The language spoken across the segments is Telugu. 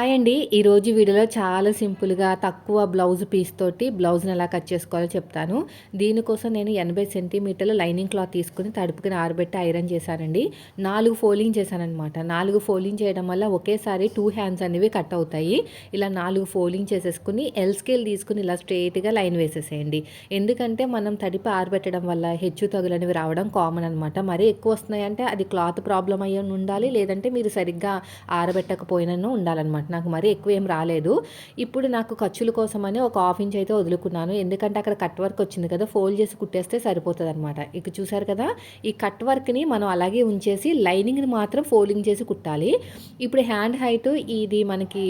హాయ్ అండి. ఈరోజు వీడియోలో చాలా సింపుల్గా తక్కువ బ్లౌజ్ పీస్ తోటి బ్లౌజ్ని ఎలా కట్ చేసుకోవాలో చెప్తాను. దీనికోసం నేను ఎనభై సెంటీమీటర్ల లైనింగ్ క్లాత్ తీసుకుని తడుపుకుని ఆరబెట్టి ఐరన్ చేశానండి. నాలుగు ఫోల్డింగ్ చేశానమాట నాలుగు ఫోల్డింగ్ చేయడం వల్ల ఒకేసారి టూ హ్యాండ్స్ అనేవి కట్ అవుతాయి. ఇలా నాలుగు ఫోల్డింగ్ చేసేసుకుని ఎల్ స్కేల్ తీసుకుని ఇలా స్ట్రేట్గా లైన్ వేసేసేయండి. ఎందుకంటే మనం తడిపి ఆరబెట్టడం వల్ల హెచ్చు తగులు అనేవి రావడం కామన్ అనమాట మరీ ఎక్కువ వస్తున్నాయంటే అది క్లాత్ ప్రాబ్లం అయ్యి ఉండాలి లేదంటే మీరు సరిగ్గా ఆరబెట్టకపోయినను ఉండాలన్నమాట. నాకు మరీ ఎక్కువ ఏం రాలేదు. ఇప్పుడు నాకు ఖర్చుల కోసమని ఒక హాఫ్ ఇంచ్ అయితే వదులుకున్నాను. ఎందుకంటే అక్కడ కట్ వర్క్ వచ్చింది కదా ఫోల్డ్ చేసి కుట్టేస్తే సరిపోతుంది అనమాట ఇక చూసారు కదా ఈ కట్ వర్క్ని మనం అలాగే ఉంచేసి లైనింగ్ని మాత్రం ఫోల్డింగ్ చేసి కుట్టాలి. ఇప్పుడు హ్యాండ్ హైట్ ఇది మనకి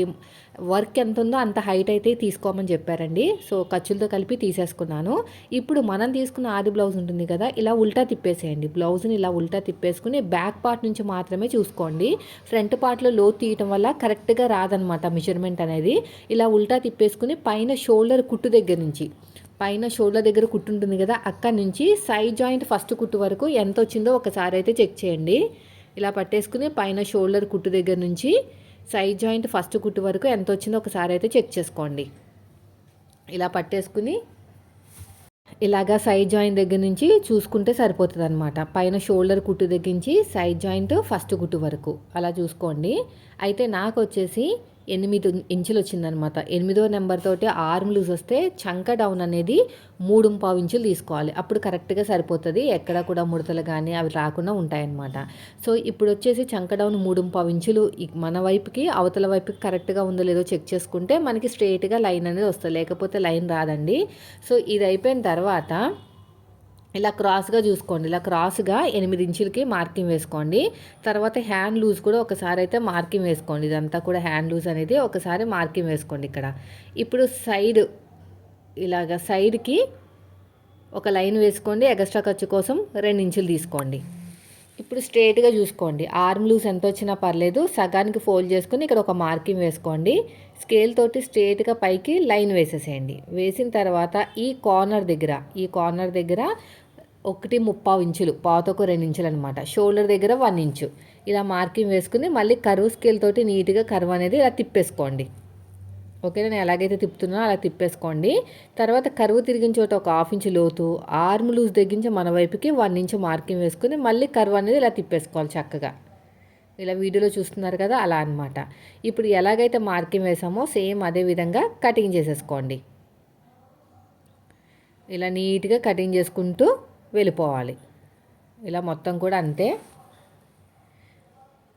వర్క్ ఎంత ఉందో అంత హైట్ అయితే తీసుకోమని చెప్పారండి. సో ఖర్చులతో కలిపి తీసేసుకున్నాను. ఇప్పుడు మనం తీసుకున్న ఆది బ్లౌజ్ ఉంటుంది కదా ఇలా ఉల్టా తిప్పేసేయండి. బ్లౌజ్ని ఇలా ఉల్టా తిప్పేసుకుని బ్యాక్ పార్ట్ నుంచి మాత్రమే చూసుకోండి. ఫ్రంట్ పార్ట్లో లో తీయటం వల్ల కరెక్ట్గా రాదనమాట మెజర్మెంట్ అనేది. ఇలా ఉల్టా తిప్పేసుకుని పైన షోల్డర్ కుట్టు దగ్గర నుంచి పైన షోల్డర్ దగ్గర కుట్టు ఉంటుంది కదా అక్కడి నుంచి సైడ్ జాయింట్ ఫస్ట్ కుట్టు వరకు ఎంత వచ్చిందో ఒకసారి అయితే చెక్ చేయండి. ఇలా పట్టేసుకుని పైన షోల్డర్ కుట్టు దగ్గర నుంచి సైడ్ జాయింట్ ఫస్ట్ కుట్టు వరకు ఎంత వచ్చిందో ఒకసారి అయితే చెక్ చేసుకోండి. ఇలా పట్టేసుకుని ఇలాగా సైడ్ జాయింట్ దగ్గర నుంచి చూసుకుంటే సరిపోతుంది అనమాట పైన షోల్డర్ కుట్టు దగ్గర నుంచి సైడ్ జాయింట్ ఫస్ట్ కుట్టు వరకు అలా చూసుకోండి. అయితే నాకు వచ్చేసి ఎనిమిది ఇంచులు వచ్చిందనమాట ఎనిమిదో నెంబర్ తోటి ఆర్మ్ లూజ్ వస్తే చంక డౌన్ అనేది మూడు పావు ఇంచులు తీసుకోవాలి. అప్పుడు కరెక్ట్గా సరిపోతుంది. ఎక్కడ కూడా ముడతలు కానీ అవి రాకుండా ఉంటాయన్నమాట. సో ఇప్పుడు వచ్చేసి చంక డౌన్ మూడు పావు ఇంచులు మన వైపుకి అవతల వైపుకి కరెక్ట్గా ఉందో లేదో చెక్ చేసుకుంటే మనకి స్ట్రైట్గా లైన్ అనేది వస్తుంది. లేకపోతే లైన్ రాదండి. సో ఇది అయిపోయిన తర్వాత ఇలా క్రాస్గా చూసుకోండి. ఇలా క్రాస్గా ఎనిమిది ఇంచులకి మార్కింగ్ వేసుకోండి. తర్వాత హ్యాండ్ లూజ్ కూడా ఒకసారి అయితే మార్కింగ్ వేసుకోండి. ఇదంతా కూడా హ్యాండ్ లూజ్ అనేది ఒకసారి మార్కింగ్ వేసుకోండి ఇక్కడ. ఇప్పుడు సైడ్ ఇలాగ సైడ్కి ఒక లైన్ వేసుకోండి. ఎగస్ట్రా ఖర్చు కోసం రెండు ఇంచులు తీసుకోండి. ఇప్పుడు స్ట్రేట్గా చూసుకోండి. ఆర్మ్ లూజ్ ఎంత వచ్చినా పర్లేదు. సగానికి ఫోల్డ్ చేసుకుని ఇక్కడ ఒక మార్కింగ్ వేసుకోండి. స్కేల్ తోటి స్ట్రేట్గా పైకి లైన్ వేసేసేయండి. వేసిన తర్వాత ఈ కార్నర్ దగ్గర ఈ కార్నర్ దగ్గర ఒకటి ముప్పావు ఇంచులు పాతకు రెండు ఇంచులు అనమాట షోల్డర్ దగ్గర వన్ ఇంచు. ఇలా మార్కింగ్ వేసుకుని మళ్ళీ కరువు స్కేల్ తోటి నీట్గా కరువు అనేది ఇలా తిప్పేసుకోండి. ఓకే నేను ఎలాగైతే తిప్పుతున్నానో అలా తిప్పేసుకోండి. తర్వాత కరువు తిరిగిన చోట ఒక హాఫ్ ఇంచు లోతు ఆర్మ్ లూజ్ తగ్గించి మన వైపుకి వన్ ఇంచు మార్కింగ్ వేసుకుని మళ్ళీ కరువు అనేది ఇలా తిప్పేసుకోవాలి చక్కగా. ఇలా వీడియోలో చూస్తున్నారు కదా? అలా అనమాట ఇప్పుడు ఎలాగైతే మార్కింగ్ వేసామో సేమ్ అదే విధంగా కటింగ్ చేసేసుకోండి. ఇలా నీట్గా కటింగ్ చేసుకుంటూ వెళ్ళిపోవాలి. ఇలా మొత్తం కూడా అంతే.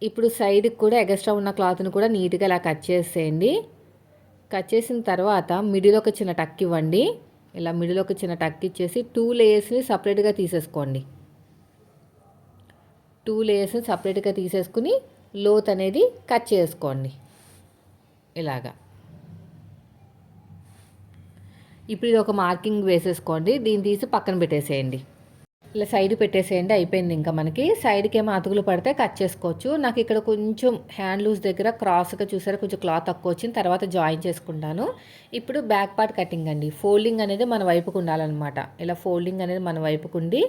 ఇప్పుడు సైడ్కి కూడా ఎగస్ట్రా ఉన్న క్లాత్ని కూడా నీట్గా ఇలా కట్ చేసేయండి. కట్ చేసిన తర్వాత మిడిల్ ఒక చిన్న టక్ ఇవ్వండి. ఇలా మిడిల్ ఒక చిన్న టక్ ఇచ్చేసి టూ లేయర్స్ని సపరేట్గా తీసేసుకోండి. టూ లేయర్స్ని సపరేట్గా తీసేసుకుని లోత్ అనేది కట్ చేసుకోండి. ఇలాగా. ఇప్పుడు ఇది ఒక మార్కింగ్ వేసేసుకోండి. దీన్ని తీసి పక్కన పెట్టేసేయండి. ఇలా సైడ్ పెట్టేసేయండి అయిపోయింది ఇంకా మనకి. సైడ్కి ఏమో అతుకులు పడితే కట్ చేసుకోవచ్చు. నాకు ఇక్కడ కొంచెం హ్యాండ్ లూజ్ దగ్గర క్రాస్గా చూసారా కొంచెం క్లాత్ తక్కువ వచ్చింది తర్వాత జాయిన్ చేసుకుంటాను. ఇప్పుడు బ్యాక్ పార్ట్ కటింగ్ అండి. ఫోల్డింగ్ అనేది మన వైపుకు ఉండాలన్నమాట. ఇలా ఫోల్డింగ్ అనేది మన వైపుకు ఉండి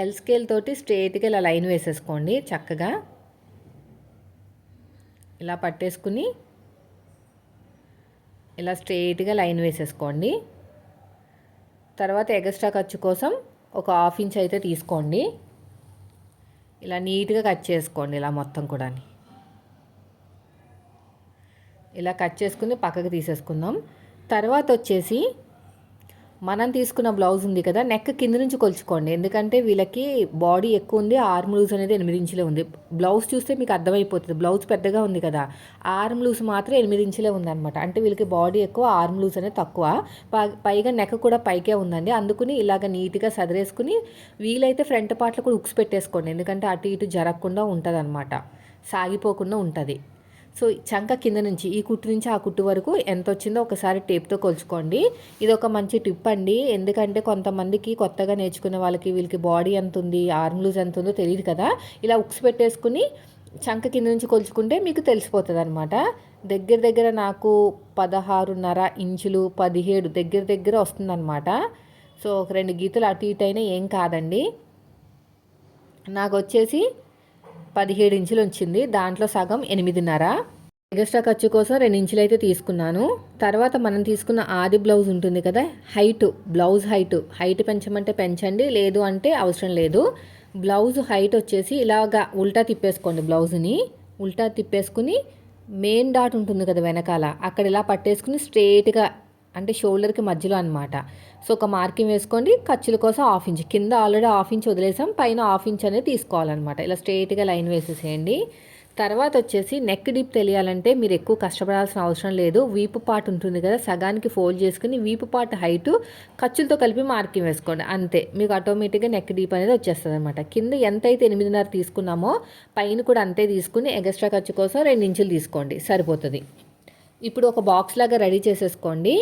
ఎల్ స్కేల్ తోటి స్ట్రేట్గా ఇలా లైన్ వేసేసుకోండి చక్కగా. ఇలా పట్టేసుకుని ఇలా స్ట్రేట్గా లైన్ వేసేసుకోండి. తర్వాత ఎగస్ట్రా ఖర్చు కోసం ఒక హాఫ్ ఇంచ్ అయితే తీసుకోండి. ఇలా నీట్గా కట్ చేసుకోండి ఇలా మొత్తం కూడా ఇలా కట్ చేసుకుని పక్కకు తీసేసుకుందాం. తర్వాత వచ్చేసి మనం తీసుకున్న బ్లౌజ్ ఉంది కదా నెక్ కింద నుంచి కొలుచుకోండి. ఎందుకంటే వీళ్ళకి బాడీ ఎక్కువ ఉంది ఆర్మ్ లూజ్ అనేది ఎనిమిది ఇంచులే ఉంది. బ్లౌజ్ చూస్తే మీకు అర్థమైపోతుంది బ్లౌజ్ పెద్దగా ఉంది కదా. ఆర్మ్ లూజ్ మాత్రం ఎనిమిది ఇంచులే ఉందన్నమాట. అంటే వీళ్ళకి బాడీ ఎక్కువ ఆర్మ్ లూజ్ అనేది తక్కువ. పైగా నెక్ కూడా పైకే ఉందండి. అందుకుని ఇలాగ నీట్గా సదిరేసుకుని వీలైతే ఫ్రంట్ పార్ట్లో కూడా ఉక్స్ పెట్టేసుకోండి. ఎందుకంటే అటు ఇటు జరగకుండా ఉంటుంది సాగిపోకుండా ఉంటుంది. సో చంక కింద నుంచి ఈ కుట్టు నుంచి ఆ కుట్టు వరకు ఎంత వచ్చిందో ఒకసారి టేప్తో కొలుచుకోండి. ఇది ఒక మంచి టిప్ అండి. ఎందుకంటే కొంతమందికి కొత్తగా నేర్చుకునే వాళ్ళకి వీళ్ళకి బాడీ ఎంత ఉంది ఆర్మ్ లూజ్ ఎంత ఉందో తెలియదు కదా. ఇలా ఉక్స్ పెట్టేసుకుని చంక కింద నుంచి కొలుచుకుంటే మీకు తెలిసిపోతుంది అనమాట దగ్గర దగ్గర నాకు పదహారున్నర ఇంచులు పదిహేడు దగ్గర దగ్గర వస్తుందన్నమాట. సో ఒక రెండు గీతలు అటు ఇటు అయినా ఏం కాదండి. నాకు వచ్చేసి పదిహేడు ఇంచులు వచ్చింది దాంట్లో సగం ఎనిమిదిన్నర. ఎగస్ట్రా ఖర్చు కోసం రెండు ఇంచులు అయితే తీసుకున్నాను. తర్వాత మనం తీసుకున్న ఆది బ్లౌజ్ ఉంటుంది కదా హైట్ బ్లౌజ్ హైట్. హైట్ పెంచమంటే పెంచండి లేదు అంటే అవసరం లేదు. బ్లౌజ్ హైట్ వచ్చేసి ఇలాగా ఉల్టా తిప్పేసుకోండి బ్లౌజ్ని. ఉల్టా తిప్పేసుకుని మెయిన్ డాట్ ఉంటుంది కదా వెనకాల అక్కడ ఇలా పట్టేసుకుని స్ట్రేట్గా అంటే షోల్డర్కి మధ్యలో అనమాట సో ఒక మార్కింగ్ వేసుకోండి ఖర్చుల కోసం హాఫ్ ఇంచ్. కింద ఆల్రెడీ హాఫ్ ఇంచ్ వదిలేసాం పైన హాఫ్ ఇంచ్ అనేది తీసుకోవాలన్నమాట. ఇలా స్ట్రైట్గా లైన్ వేసేసేయండి. తర్వాత వచ్చేసి నెక్ డీప్ తెలియాలంటే మీరు ఎక్కువ కష్టపడాల్సిన అవసరం లేదు. వీపు పార్ట్ ఉంటుంది కదా సగానికి ఫోల్డ్ చేసుకుని వీపు పార్ట్ హైట్ ఖర్చులతో కలిపి మార్కింగ్ వేసుకోండి. అంతే మీకు ఆటోమేటిక్గా నెక్ డీప్ అనేది వచ్చేస్తుంది అనమాట కింద ఎంత అయితే ఎనిమిదిన్నర తీసుకున్నామో పైన కూడా అంతే తీసుకుని ఎగస్ట్రా ఖర్చు కోసం రెండు ఇంచులు తీసుకోండి. సరిపోతుంది. ఇప్పుడు ఒక బాక్స్ లాగా రెడీ చేసేసుకోండి.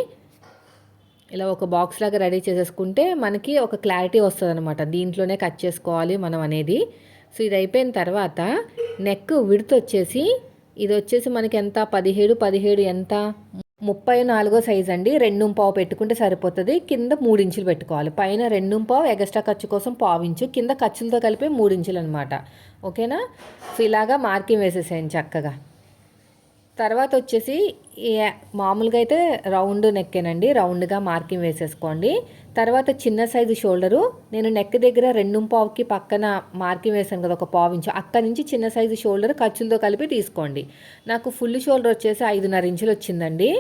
ఇలా ఒక బాక్స్ లాగా రెడీ చేసేసుకుంటే మనకి ఒక క్లారిటీ వస్తుంది అనమాట దీంట్లోనే కట్ చేసుకోవాలి మనం అనేది. సో ఇది అయిపోయిన తర్వాత నెక్ విడత వచ్చేసి ఇది వచ్చేసి మనకి ఎంత? పదిహేడు పదిహేడు ఎంత? ముప్పై నాలుగో సైజ్ అండి. రెండు పావు పెట్టుకుంటే సరిపోతుంది. కింద మూడు ఇంచులు పెట్టుకోవాలి. పైన రెండు పావు ఎగస్ట్రా ఖర్చు కోసం పావు ఇంచు. కింద ఖర్చులతో కలిపి మూడు ఇంచులు అనమాట ఓకేనా? సో ఇలాగా మార్కింగ్ వేసేసేయండి చక్కగా. తర్వాత వచ్చేసి మామూలుగా అయితే రౌండ్ నెక్కేనండి. రౌండ్గా మార్కింగ్ వేసేసుకోండి. తర్వాత చిన్న సైజు షోల్డరు. నేను నెక్ దగ్గర రెండు పావుకి పక్కన మార్కింగ్ వేసాను కదా ఒక పావు ఇంచు అక్కడి నుంచి చిన్న సైజు షోల్డర్ ఖర్చులతో కలిపి తీసుకోండి. నాకు ఫుల్ షోల్డర్ వచ్చేసి ఐదున్నర ఇంచులు వచ్చిందండి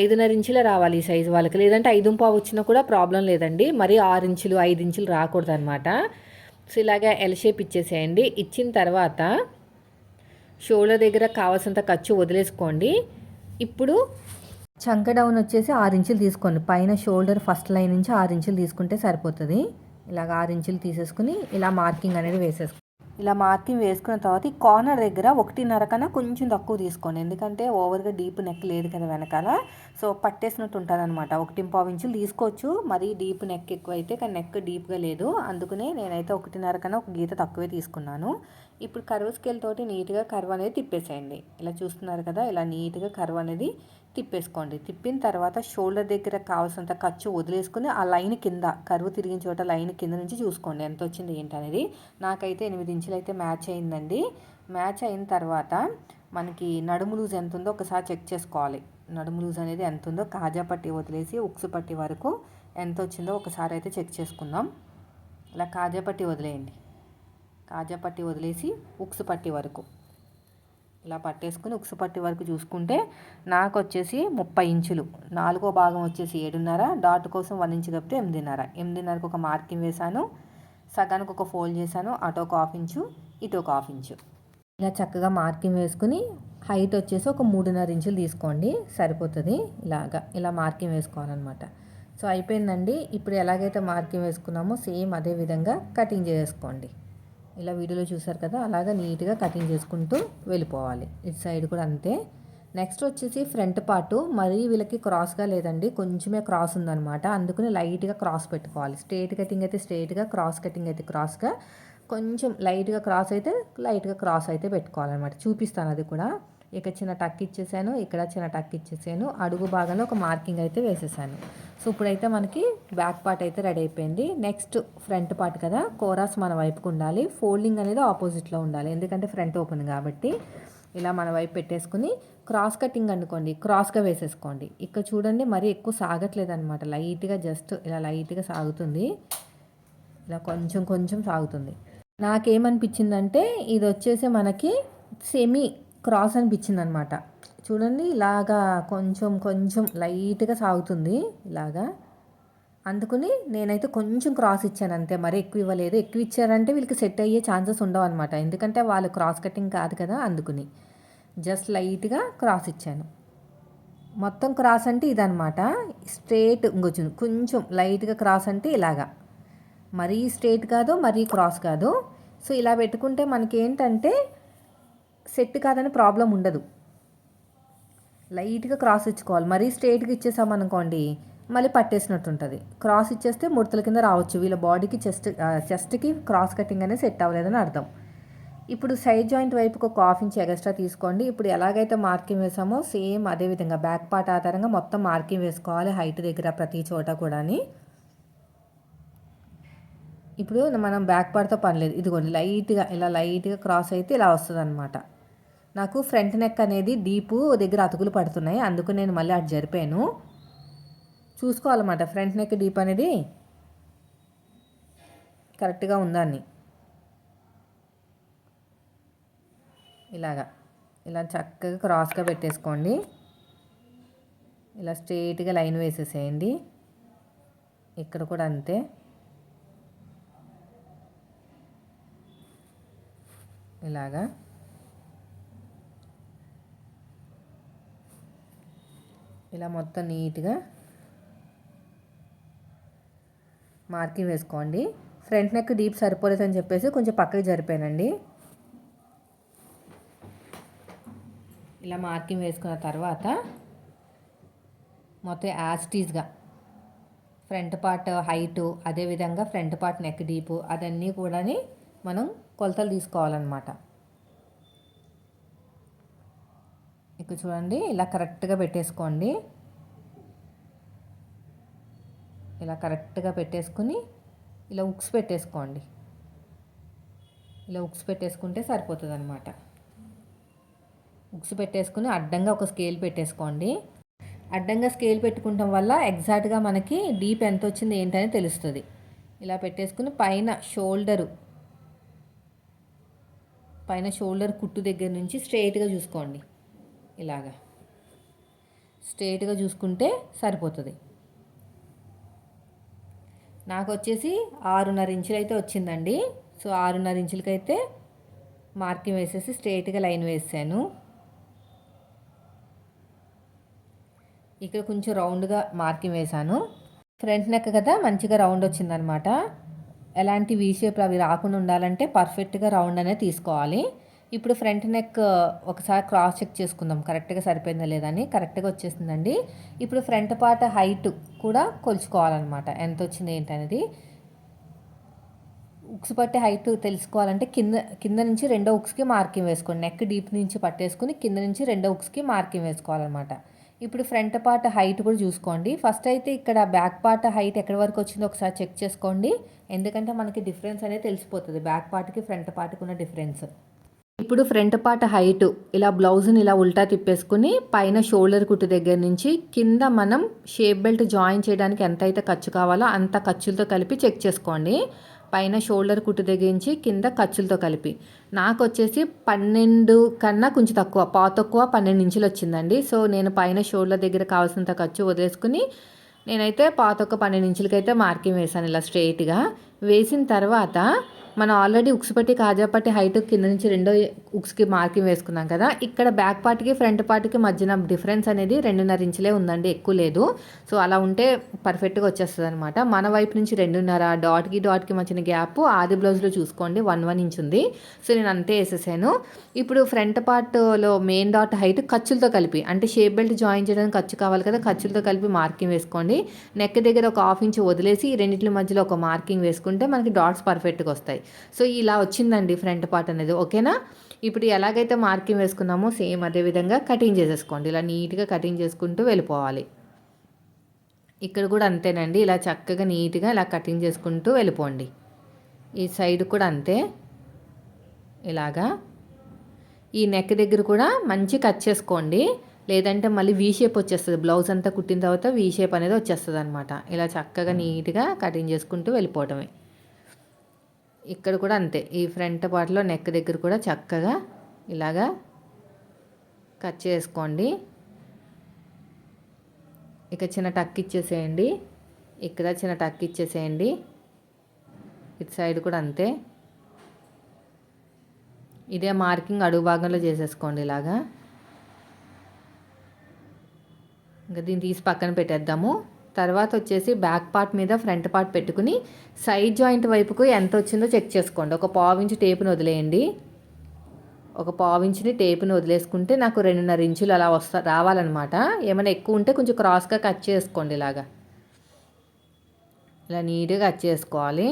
ఐదున్నర ఇంచులు రావాలి ఈ సైజు వాళ్ళకి. లేదంటే ఐదు పావు వచ్చినా కూడా ప్రాబ్లం లేదండి. మరీ ఆరు ఇంచులు ఐదు ఇంచులు రాకూడదు అనమాట సో ఇలాగా ఎల్ షేప్ ఇచ్చేసేయండి. ఇచ్చిన తర్వాత షోల్డర్ దగ్గర కావాల్సినంత ఖర్చు వదిలేసుకోండి. ఇప్పుడు చంక డౌన్ వచ్చేసి ఆరు ఇంచులు తీసుకోండి. పైన షోల్డర్ ఫస్ట్ లైన్ నుంచి ఆరు ఇంచులు తీసుకుంటే సరిపోతుంది. ఇలాగ ఆరు ఇంచులు తీసేసుకుని ఇలా మార్కింగ్ అనేది వేసేసుకోండి ఇలా మార్కింగ్ వేసుకున్న తర్వాత ఈ కార్నర్ దగ్గర ఒకటిన్నర కన్నా కొంచెం తక్కువ తీసుకోండి. ఎందుకంటే ఓవర్గా డీప్ నెక్ లేదు కదా వెనకాల. సో పట్టేసినట్టు ఉంటుంది అనమాట ఒకటి పావు ఇంచులు తీసుకోవచ్చు. మరీ డీప్ నెక్ ఎక్కువ అయితే కానీ నెక్ డీప్గా లేదు. అందుకనే నేనైతే ఒకటిన్నర కన్నా ఒక గీత తక్కువే తీసుకున్నాను. ఇప్పుడు కర్వ్ స్కేల్ తోటి నీట్గా కర్వ్ అనేది తిప్పేసేయండి. ఇలా చూస్తున్నారు కదా ఇలా నీట్గా కర్వ్ అనేది తిప్పేసుకోండి. తిప్పిన తర్వాత షోల్డర్ దగ్గర కావాల్సినంత ఖర్చు వదిలేసుకుని ఆ లైన్ కింద కరువు తిరిగిన చోట లైన్ కింద నుంచి చూసుకోండి. ఎంత వచ్చింది ఏంటనేది నాకైతే ఎనిమిది ఇంచులు అయితే మ్యాచ్ అయిందండి. మ్యాచ్ అయిన తర్వాత మనకి నడుము లూజ్ ఎంత ఉందో ఒకసారి చెక్ చేసుకోవాలి. నడుము లూజ్ అనేది ఎంత ఉందో కాజా పట్టి వదిలేసి ఉక్సు పట్టి వరకు ఎంత వచ్చిందో ఒకసారి అయితే చెక్ చేసుకుందాం. ఇలా కాజా పట్టి వదిలేయండి. రాజాపట్టి వదిలేసి ఉక్సుపట్టి వరకు. ఇలా పట్టేసుకుని ఉక్సుపట్టి వరకు చూసుకుంటే నాకు వచ్చేసి ముప్పై ఇంచులు. నాలుగో భాగం వచ్చేసి ఏడున్నర డాట్ కోసం వన్ ఇంచు కప్పితే ఎనిమిదిన్నర. ఎనిమిదిన్నరకు ఒక మార్కింగ్ వేశాను సగానికి ఒక ఫోల్డ్ చేశాను అటు ఒక హాఫ్ ఇంచు ఇటు ఒక హాఫ్ ఇంచు. ఇలా చక్కగా మార్కింగ్ వేసుకుని హైట్ వచ్చేసి ఒక మూడున్నర ఇంచులు తీసుకోండి సరిపోతుంది. ఇలాగా ఇలా మార్కింగ్ వేసుకోవాలన్నమాట. సో అయిపోయిందండి. ఇప్పుడు ఎలాగైతే మార్కింగ్ వేసుకున్నామో సేమ్ అదే విధంగా కటింగ్ చేసుకోండి ఇలా వీడియోలో చూసారు కదా అలాగా నీట్గా కటింగ్ చేసుకుంటూ వెళ్ళిపోవాలి. ఇటు సైడ్ కూడా అంతే. నెక్స్ట్ వచ్చేసి ఫ్రంట్ పార్ట్. మరీ వీళ్ళకి క్రాస్గా లేదండి కొంచెమే క్రాస్ ఉందనమాట అందుకని లైట్గా క్రాస్ పెట్టుకోవాలి. స్ట్రేట్ కటింగ్ అయితే స్ట్రేట్గా క్రాస్ కటింగ్ అయితే క్రాస్గా కొంచెం లైట్గా క్రాస్ అయితే లైట్గా క్రాస్ అయితే పెట్టుకోవాలన్నమాట. చూపిస్తాను అది కూడా. ఇక చిన్న టక్ ఇచ్చేసాను ఇక్కడ చిన్న టక్ ఇచ్చేసాను అడుగు భాగంలో ఒక మార్కింగ్ అయితే వేసేసాను. సో ఇప్పుడైతే మనకి బ్యాక్ పార్ట్ అయితే రెడీ అయిపోయింది. నెక్స్ట్ ఫ్రంట్ పార్ట్ కదా కోరాస్ మన వైపుకు ఉండాలి. ఫోల్డింగ్ అనేది ఆపోజిట్లో ఉండాలి. ఎందుకంటే ఫ్రంట్ ఓపెన్ కాబట్టి ఇలా మన వైపు పెట్టేసుకుని క్రాస్ కటింగ్ అనుకోండి క్రాస్గా వేసేసుకోండి. ఇక్కడ చూడండి మరీ ఎక్కువ సాగట్లేదు అనమాట లైట్గా జస్ట్ ఇలా లైట్గా సాగుతుంది. ఇలా కొంచెం కొంచెం సాగుతుంది. నాకేమనిపించిందంటే ఇది వచ్చేసి మనకి సెమీ క్రాస్ అనిపించింది అనమాట చూడండి ఇలాగా కొంచెం కొంచెం లైట్గా సాగుతుంది ఇలాగా. అందుకుని నేనైతే కొంచెం క్రాస్ ఇచ్చాను అంతే. మరి ఎక్కువ ఇవ్వలేదు. ఎక్కువ ఇచ్చారంటే వీళ్ళకి సెట్ అయ్యే ఛాన్సెస్ ఉండవు అనమాట ఎందుకంటే వాళ్ళు క్రాస్ కటింగ్ కాదు కదా అందుకుని. జస్ట్ లైట్గా క్రాస్ ఇచ్చాను. మొత్తం క్రాస్ అంటే ఇదనమాట స్ట్రేట్ ఇంకొచ్చు కొంచెం లైట్గా క్రాస్ అంటే ఇలాగా. మరీ స్ట్రేట్ కాదు మరీ క్రాస్ కాదు. సో ఇలా పెట్టుకుంటే మనకి ఏంటంటే సెట్ కాదని ప్రాబ్లం ఉండదు. లైట్గా క్రాస్ ఇచ్చుకోవాలి. మరీ స్ట్రైట్గా ఇచ్చేసామనుకోండి మళ్ళీ పట్టేసినట్టు ఉంటుంది క్రాస్ ఇచ్చేస్తే ముడతల కింద రావచ్చు. వీళ్ళ బాడీకి చెస్ట్ చెస్ట్కి క్రాస్ కటింగ్ అనేది సెట్ అవ్వలేదని అర్థం. ఇప్పుడు సైడ్ జాయింట్ వైపుకి ఒక హాఫ్ ఇంచ్ ఎక్స్ట్రా తీసుకోండి. ఇప్పుడు ఎలాగైతే మార్కింగ్ వేసామో సేమ్ అదే విధంగా బ్యాక్ పార్ట్ ఆధారంగా మొత్తం మార్కింగ్ వేసుకోవాలి హైట్ దగ్గర ప్రతి చోట కూడాని. ఇప్పుడు మనం బ్యాక్ పార్ట్తో పనిలేదు ఇదిగోండి లైట్గా ఇలా లైట్గా క్రాస్ అయితే ఇలా వస్తుంది అనమాట నాకు ఫ్రంట్ నెక్ అనేది డీపు దగ్గర అతుకులు పడుతున్నాయి. అందుకు నేను మళ్ళీ అటు జరిపాను. చూసుకోవాలన్నమాట ఫ్రంట్ నెక్ డీప్ అనేది కరెక్ట్గా ఉందాన్ని. ఇలాగా ఇలా చక్కగా క్రాస్గా పెట్టేసుకోండి. ఇలా స్ట్రైట్గా లైన్ వేసేసేయండి. ఇక్కడ కూడా అంతే. ఇలాగా. ఇలా మొత్తం నీట్గా మార్కింగ్ వేసుకోండి. ఫ్రంట్ నెక్ డీప్ సరిపోలేదని చెప్పేసి కొంచెం పక్కకి జరిపానండి. ఇలా మార్కింగ్ వేసుకున్న తర్వాత మొత్తం యాస్టీజ్గా ఫ్రంట్ పార్ట్ హైటు అదేవిధంగా ఫ్రంట్ పార్ట్ నెక్ డీపు అదన్నీ కూడా మనం కొలతలు తీసుకోవాలన్నమాట. ఇక్కడ చూడండి ఇలా కరెక్ట్గా పెట్టేసుకోండి. ఇలా కరెక్ట్గా పెట్టేసుకుని ఇలా ఉక్స్ పెట్టేసుకోండి. ఇలా ఉక్స్ పెట్టేసుకుంటే సరిపోతుంది అనమాట ఉక్స్ పెట్టేసుకుని అడ్డంగా ఒక స్కేల్ పెట్టేసుకోండి. అడ్డంగా స్కేల్ పెట్టుకుంటాం వల్ల ఎగ్జాక్ట్గా మనకి డీప్ ఎంత వచ్చింది ఏంటని తెలుస్తుంది. ఇలా పెట్టేసుకుని పైన షోల్డరు పైన షోల్డర్ కుట్టు దగ్గర నుంచి స్ట్రైట్గా చూసుకోండి. ఇలాగా. స్ట్రైట్గా చూసుకుంటే సరిపోతుంది. నాకు వచ్చేసి ఆరున్నర ఇంచులు అయితే వచ్చిందండి. సో ఆరున్నర ఇంచులకైతే మార్కింగ్ వేసేసి స్ట్రైట్గా లైన్ వేసాను. ఇక్కడ కొంచెం రౌండ్గా మార్కింగ్ వేశాను ఫ్రంట్ నెక్ కదా మంచిగా రౌండ్ వచ్చిందనమాట. ఎలాంటి వీ షేప్ అవి రాకుండా ఉండాలంటే పర్ఫెక్ట్గా రౌండ్ అనేది తీసుకోవాలి. ఇప్పుడు ఫ్రంట్ నెక్ uh, ఒకసారి క్రాస్ చెక్ చేసుకుందాం. కరెక్ట్గా సరిపోయిందా లేదని కరెక్ట్గా వచ్చేసిందండి. ఇప్పుడు ఫ్రంట్ పార్ట్ హైట్ కూడా కొలుచుకోవాలన్నమాట. ఎంత వచ్చింది ఏంటనేది ఉక్స్ పట్టే హైట్ తెలుసుకోవాలంటే కింద కింద నుంచి రెండో ఉక్స్కి మార్కింగ్ వేసుకోండి. నెక్ డీప్ నుంచి పట్టేసుకుని కింద నుంచి రెండో ఉక్స్కి మార్కింగ్ వేసుకోవాలన్నమాట. ఇప్పుడు ఫ్రంట్ పార్ట్ హైట్ కూడా చూసుకోండి. ఫస్ట్ అయితే ఇక్కడ బ్యాక్ పార్ట్ హైట్ ఎక్కడి వరకు వచ్చిందో ఒకసారి చెక్ చేసుకోండి. ఎందుకంటే మనకి డిఫరెన్స్ అనేది తెలిసిపోతుంది. బ్యాక్ పార్ట్కి ఫ్రంట్ పార్ట్కి ఉన్న డిఫరెన్స్. ఇప్పుడు ఫ్రంట్ పార్ట్ హైట్ ఇలా బ్లౌజ్ని ఇలా ఉల్టా తిప్పేసుకుని పైన షోల్డర్ కుట్టు దగ్గర నుంచి కింద మనం షేప్ బెల్ట్ జాయిన్ చేయడానికి ఎంత అయితే ఖర్చు కావాలో అంత ఖర్చులతో కలిపి చెక్ చేసుకోండి. పైన షోల్డర్ కుట్టు దగ్గర నుంచి కింద ఖర్చులతో కలిపి. నాకు వచ్చేసి పన్నెండు కన్నా కొంచెం తక్కువ పా తక్కువ పన్నెండు ఇంచులు వచ్చిందండి. సో నేను పైన షోల్డర్ దగ్గర కావాల్సినంత ఖర్చు వదిలేసుకుని నేనైతే పాత ఒక పన్నెండు ఇంచులకైతే మార్కింగ్ వేసాను ఇలా స్ట్రైట్గా వేసిన తర్వాత మనం ఆల్రెడీ ఉక్స్ పట్టి కాజా పట్టి హైట్ కింద నుంచి రెండో ఉక్స్కి మార్కింగ్ వేసుకున్నాం కదా ఇక్కడ బ్యాక్ పార్ట్కి ఫ్రంట్ పార్ట్కి మధ్యన డిఫరెన్స్ అనేది రెండున్నర ఇంచులే ఉందండి ఎక్కువ లేదు. సో అలా ఉంటే పర్ఫెక్ట్గా వచ్చేస్తుంది అనమాట మన వైపు నుంచి రెండున్నర డాట్కి డాట్కి మధ్యన గ్యాప్ ఆది బ్లౌజ్లో చూసుకోండి వన్ వన్ ఇంచ్ ఉంది. సో నేను అంతే వేసేసాను. ఇప్పుడు ఫ్రంట్ పార్ట్లో మెయిన్ డాట్ హైట్ ఖర్చులతో కలిపి అంటే షేప్ బెల్ట్ జాయిన్ చేయడానికి ఖర్చు కావాలి కదా ఖర్చులతో కలిపి మార్కింగ్ వేసుకోండి. నెక్ దగ్గర ఒక హాఫ్ ఇంచ్ వదిలేసి రెండింటి మధ్యలో ఒక మార్కింగ్ వేసుకుంటే మనకి డాట్స్ పర్ఫెక్ట్గా వస్తాయి. సో ఇలా వచ్చిందండి ఫ్రంట్ పార్ట్ అనేది ఓకేనా? ఇప్పుడు ఎలాగైతే మార్కింగ్ వేసుకున్నామో సేమ్ అదే విధంగా కటింగ్ చేసేసుకోండి. ఇలా నీట్గా కటింగ్ చేసుకుంటూ వెళ్ళిపోవాలి. ఇక్కడ కూడా అంతేనండి. ఇలా చక్కగా నీట్గా ఇలా కటింగ్ చేసుకుంటూ వెళ్ళిపోండి. ఈ సైడ్ కూడా అంతే. ఇలాగా. ఈ నెక్ దగ్గర కూడా మంచి కట్ చేసుకోండి. లేదంటే మళ్ళీ వీ షేప్ వచ్చేస్తుంది. బ్లౌజ్ అంతా కుట్టిన తర్వాత వీ షేప్ అనేది వచ్చేస్తుంది అనమాట ఇలా చక్కగా నీట్గా కటింగ్ చేసుకుంటూ వెళ్ళిపోవటమే. ఇక్కడ కూడా అంతే. ఈ ఫ్రంట్ పార్ట్లో నెక్ దగ్గర కూడా చక్కగా ఇలాగా కట్ చేసుకోండి. ఇక చిన్న టక్ ఇచ్చేసేయండి. ఇక్కడ చిన్న టక్ ఇచ్చేసేయండి. ఇటు సైడ్ కూడా అంతే. ఇదే మార్కింగ్ అడుగు భాగంలో చేసేసుకోండి ఇలాగా. ఇంకా దీన్ని తీసి పక్కన పెట్టేద్దాము. తర్వాత వచ్చేసి బ్యాక్ పార్ట్ మీద ఫ్రంట్ పార్ట్ పెట్టుకుని సైడ్ జాయింట్ వైపుకు ఎంత వచ్చిందో చెక్ చేసుకోండి. ఒక పావించి టేపుని వదిలేయండి. ఒక పావించిని టేపుని వదిలేసుకుంటే నాకు రెండున్నర ఇంచులు అలా వస్తా రావాలన్నమాట. ఏమైనా ఎక్కువ ఉంటే కొంచెం క్రాస్గా కట్ చేసుకోండి ఇలాగా. ఇలా నీట్గా కట్ చేసుకోవాలి.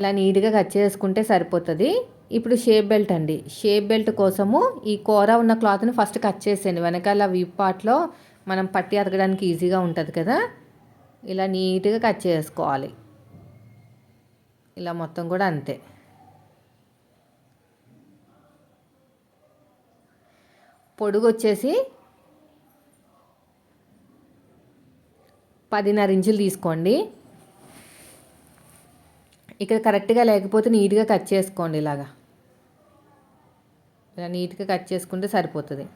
ఇలా నీట్గా కట్ చేసుకుంటే సరిపోతుంది. ఇప్పుడు షేప్ బెల్ట్ అండి. షేప్ బెల్ట్ కోసము ఈ కూర ఉన్న క్లాత్ని ఫస్ట్ కట్ చేసేయండి. వెనకాల వీప్ పార్ట్లో మనం పట్టి అతకడానికి ఈజీగా ఉంటుంది కదా. ఇలా నీట్గా కట్ చేసుకోవాలి. ఇలా మొత్తం కూడా అంతే. పొడుగు వచ్చేసి పదిన్నర ఇంచులు తీసుకోండి. ఇక్కడ కరెక్ట్గా లేకపోతే నీట్గా కట్ చేసుకోండి ఇలాగా. ఇలా నీట్గా కట్ చేసుకుంటే సరిపోతుంది.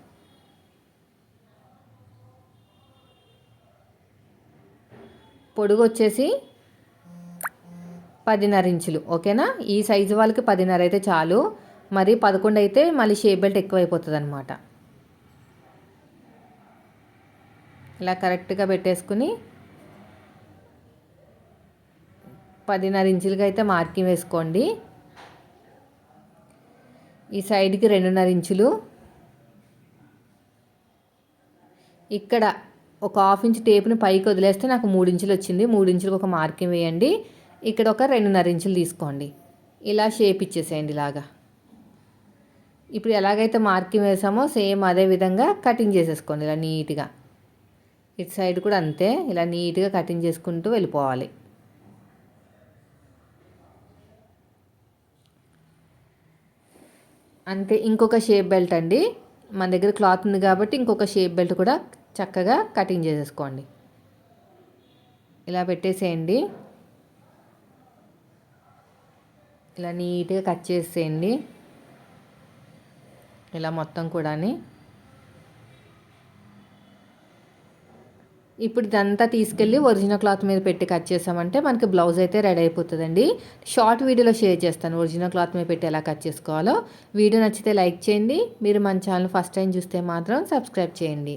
పొడుగు వచ్చేసి పదిన్నర ఇంచులు ఓకేనా? ఈ సైజు వాళ్ళకి పదిన్నర అయితే చాలు. మరి పదకొండు అయితే మళ్ళీ షేప్ బెల్ట్ ఎక్కువైపోతుంది అనమాట ఇలా కరెక్ట్గా పెట్టేసుకుని పదిన్నర ఇంచులకి అయితే మార్కింగ్ వేసుకోండి. ఈ సైడ్కి రెండున్నర ఇంచులు. ఇక్కడ ఒక హాఫ్ ఇంచ్ టేప్ని పైకి వదిలేస్తే నాకు మూడు ఇంచులు వచ్చింది. మూడు ఇంచులకు ఒక మార్కింగ్ వేయండి. ఇక్కడ ఒక రెండున్నర ఇంచులు తీసుకోండి. ఇలా షేప్ ఇచ్చేసేయండి ఇలాగా. ఇప్పుడు ఎలాగైతే మార్కింగ్ వేసామో సేమ్ అదే విధంగా కటింగ్ చేసేసుకోండి ఇలా నీట్గా. ఇటు సైడ్ కూడా అంతే ఇలా నీట్గా కటింగ్ చేసుకుంటూ వెళ్ళిపోవాలి. అంతే ఇంకొక షేప్ బెల్ట్ అండి. మన దగ్గర క్లాత్ ఉంది కాబట్టి ఇంకొక షేప్ బెల్ట్ కూడా చక్కగా కటింగ్ చేసేసుకోండి. ఇలా పెట్టేసేయండి. ఇలా నీట్గా కట్ చేసేయండి. ఇలా మొత్తం కూడా ఇప్పుడు ఇదంతా తీసుకెళ్ళి ఒరిజినల్ క్లాత్ మీద పెట్టి కట్ చేసామంటే మనకి బ్లౌజ్ అయితే రెడీ అయిపోతుందండి. షార్ట్ వీడియోలో షేర్ చేస్తాను ఒరిజినల్ క్లాత్ మీద పెట్టి ఎలా కట్ చేసుకోవాలో. వీడియో నచ్చితే లైక్ చేయండి. మీరు మన ఛానల్ ఫస్ట్ టైం చూస్తే మాత్రం సబ్స్క్రైబ్ చేయండి.